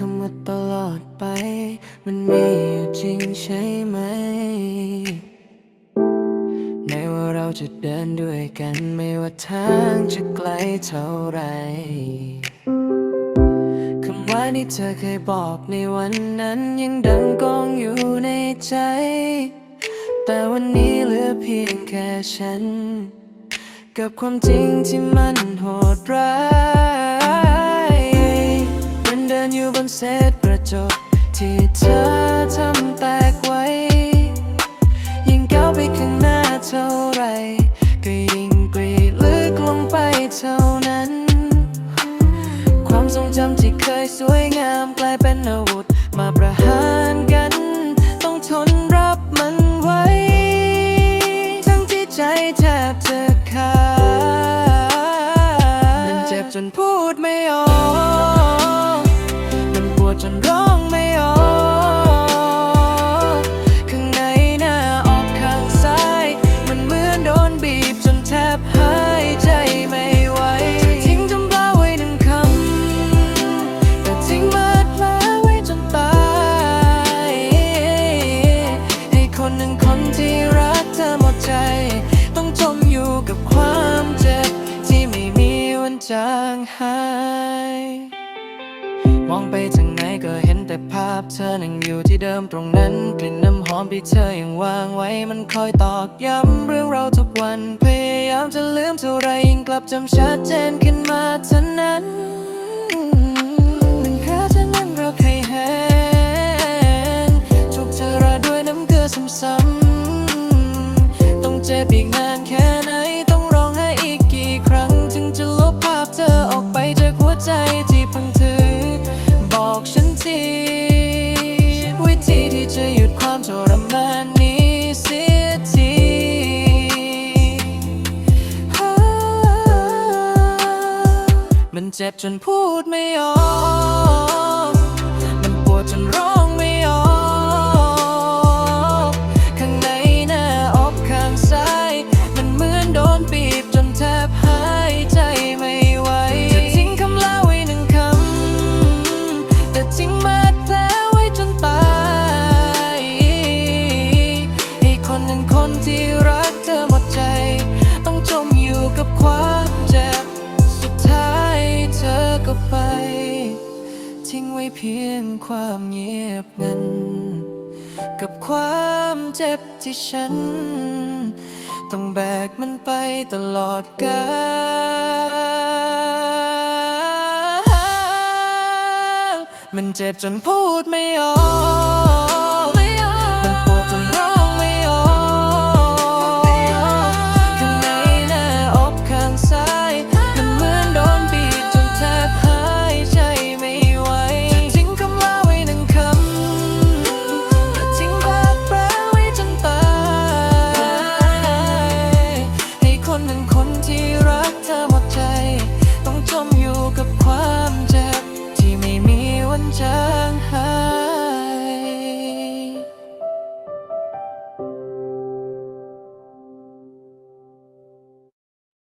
คำว่าตลอดไป มันมีอยู่จริงใช่ไหมในว่าเราจะเดินด้วยกันไม่ว่าทางจะไกลเท่าไรคำว่าที่เธอเคยบอกในวันนั้นยังดังกองอยู่ในใจ แต่วันนี้เหลือเพียงแค่ฉัน กับความจริงที่มันโหดร้าย เศษประจบที่เธอทำแตกไว้ ยิ่งก้าวไปข้างหน้าเท่าไร ก็ยิ่งกรีดลึกลงไปเท่านั้น ความทรงจำที่เคยสวยงามกลายเป็นอาวุธ มาประหารกัน ต้องทนรับมันไว้ ทั้งที่ใจแทบจะขาดมันเจ็บจนพูดไม่ออก จนร้องไม่ออกข้างในหน้าออกข้างซ้าย มันเหมือนโดนบีบจนแทบหายใจไม่ไหวทิ้งจำเปลาไว้หนึ่งคำแต่ทิ้งบาดแผลไว้จนตาย ให้คนหนึ่งคนที่รักเธอหมดใจ ต้องจมอยู่กับความเจ็บที่ไม่มีวันจางหาย มองไปทาง ก็เห็นแต่ภาพเธอนั่งอยู่ที่เดิมตรงนั้น กลิ่นน้ำหอมที่เธอยังวางไว้มันคอยตอกย้ำเรื่องเราทุกวัน พยายามจะลืมเท่าไรยิ่งกลับจำชัดเจนขึ้นมาเท่านั้นมันแค่เท่านั้นเราเคยเห็นถูกเธอราดด้วยน้ำเกลือซ้ำๆต้องเจ็บอีกนานแค่ไหนต้องร้องไห้อีกกี่ครั้ง ถึงจะลบภาพเธอออกไปจากหัวใจที่พิ่ง ฉันทีวิธีที่จะหยุดความทรมานนี้เสียทีมันเจ็บจนพูดไม่ออก มันปวดจนร้อง เพียงความเงียบงัน กับความเจ็บที่ฉัน ต้องแบกมันไปตลอดกาลมันเจ็บจนพูดไม่ออก